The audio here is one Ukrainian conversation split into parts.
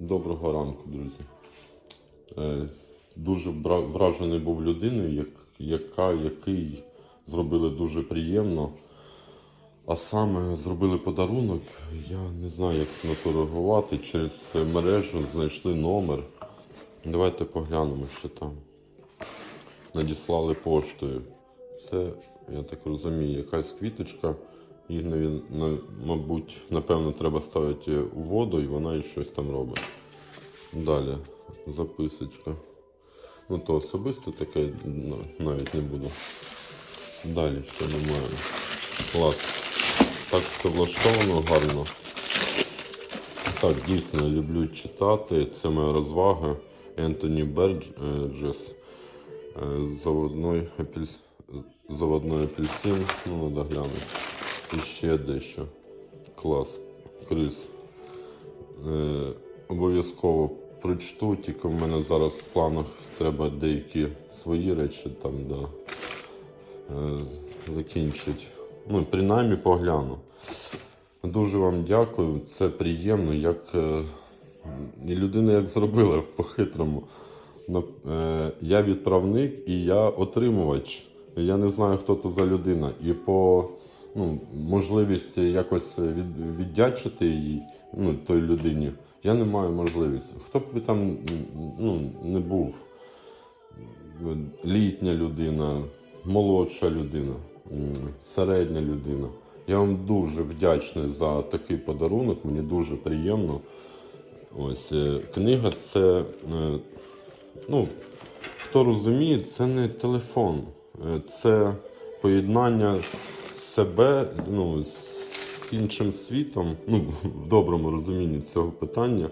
Доброго ранку, друзі. Е, Дуже вражений був людиною, як, яка, який зробили дуже приємно. А саме зробили подарунок. Я не знаю, як на то реагувати. Через мережу знайшли номер. Давайте поглянемо, що там. Надіслали поштою. Це, я так розумію, якась квіточка. На- мабуть, напевно, треба ставити у воду і вона і щось там робить. Далі записочка. Ну, то особисто таке ну, навіть не буду. Далі що немає. Клас. Так все влаштовано гарно. Так, дійсно люблю читати. Це моя розвага. Ентоні Берджес. Е, Заводной апельс... Апельсин. Ну, надо глянути. І ще дещо. Клас. Крис. Е, обов'язково прочту, тільки в мене зараз в планах треба деякі свої речі там, да, е, закінчити. Ну, принаймні погляну. Дуже вам дякую, це приємно, як е, і людина як зробила по-хитрому. Ну, е, я відправник і я отримувач. Я не знаю, хто то за людина. І по ну, можливість якось від, віддячити їй, ну, той людині, я не маю можливості. Хто б ви там ну, не був, літня людина, молодша людина, середня людина. Я вам дуже вдячний за такий подарунок, мені дуже приємно. Ось е, книга це, е, ну, хто розуміє, це не телефон, Е, це поєднання себе ну, з іншим світом, ну, в доброму розумінні цього питання.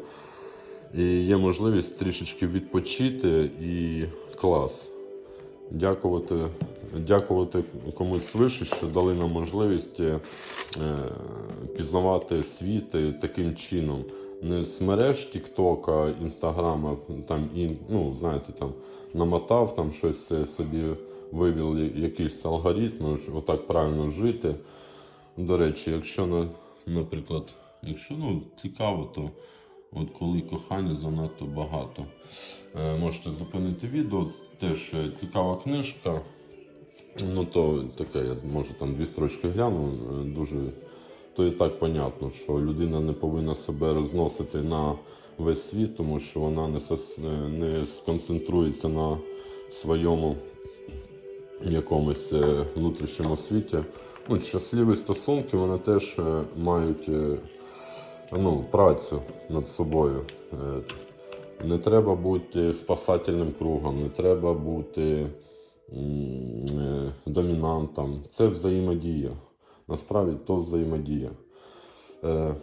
І є можливість трішечки відпочити і клас. Дякувати, дякувати комусь вище, що дали нам можливість е, пізнавати світ таким чином. З мереж Тіктока, Інстаграма, там і, ну, знаєте, там намотав там щось собі вивів якийсь алгоритм, отак правильно жити. До речі, якщо на, наприклад, якщо ну, цікаво, то от коли кохання занадто багато. Е, можете зупинити відео, теж цікава книжка. Ну, то таке, я може там дві строчки гляну, е, дуже. То і так понятно, що людина не повинна себе розносити на весь світ, тому що вона не, сос- не сконцентрується на своєму якомусь е, внутрішньому світі. Ну, щасливі стосунки вони теж е, мають е, ну, працю над собою. Не треба бути спасательним кругом, не треба бути домінантом. Це взаємодія. Насправді то взаємодія. Е,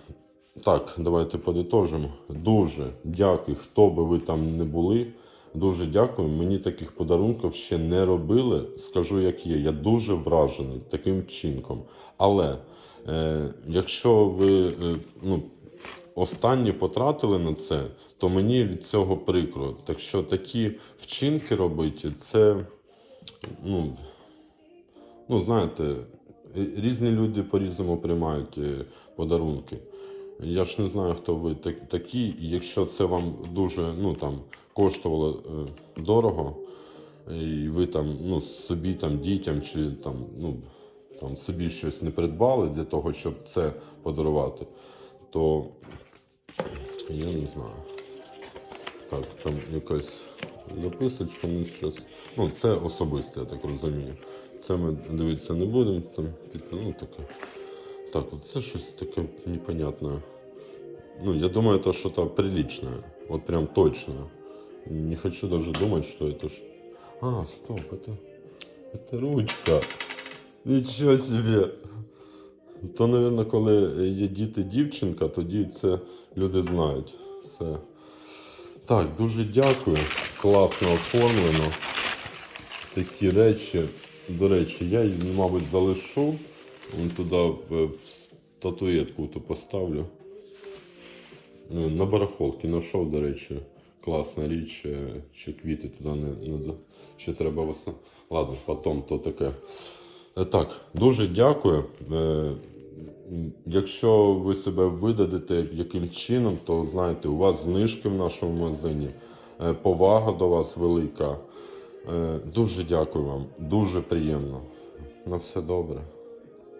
так, давайте подитожимо. Дуже дякую, хто би ви там не були. Дуже дякую. Мені таких подарунків ще не робили. Скажу, як є. Я дуже вражений таким вчинком. Але е, якщо ви е, ну, останні потратили на це, то мені від цього прикро. Так що такі вчинки робити, це, ну, ну знаєте, різні люди по-різному приймають е, подарунки. Я ж не знаю, хто ви так- такі, і якщо це вам дуже ну, там, коштувало е, дорого, і ви там ну, собі там, дітям чи там, ну, там, собі щось не придбали для того, щоб це подарувати, то я не знаю. Так, там якась записочка ми щось. Ну, це особисте, я так розумію. Це ми дивитися не будемо. Там, під- ну, таке. Так, вот це щось таке непонятне. Ну, я думаю, это что-то приличное. Вот прям точно. Не хочу даже думать, что это... ш- А, стоп, это... Это ручка. Нічого собі. То, наверное, коли є діти дівчинка, тоді це люди знають. Все. Так, дуже дякую. Класно оформлено. Такі речі. До речі, я її, мабуть, залишу. Вон туди в, статуетку то поставлю. Ну, На барахолки знайшов, до речі. Класна річ. е, Ще квіти туди не, не ще треба весно. Ладно, потім то таке. Е, Так, дуже дякую. Е, якщо ви себе видадите яким чином, то знаєте, у вас знижки в нашому магазині, е, повага до вас велика. Е, Дуже дякую вам, дуже приємно. На все добре.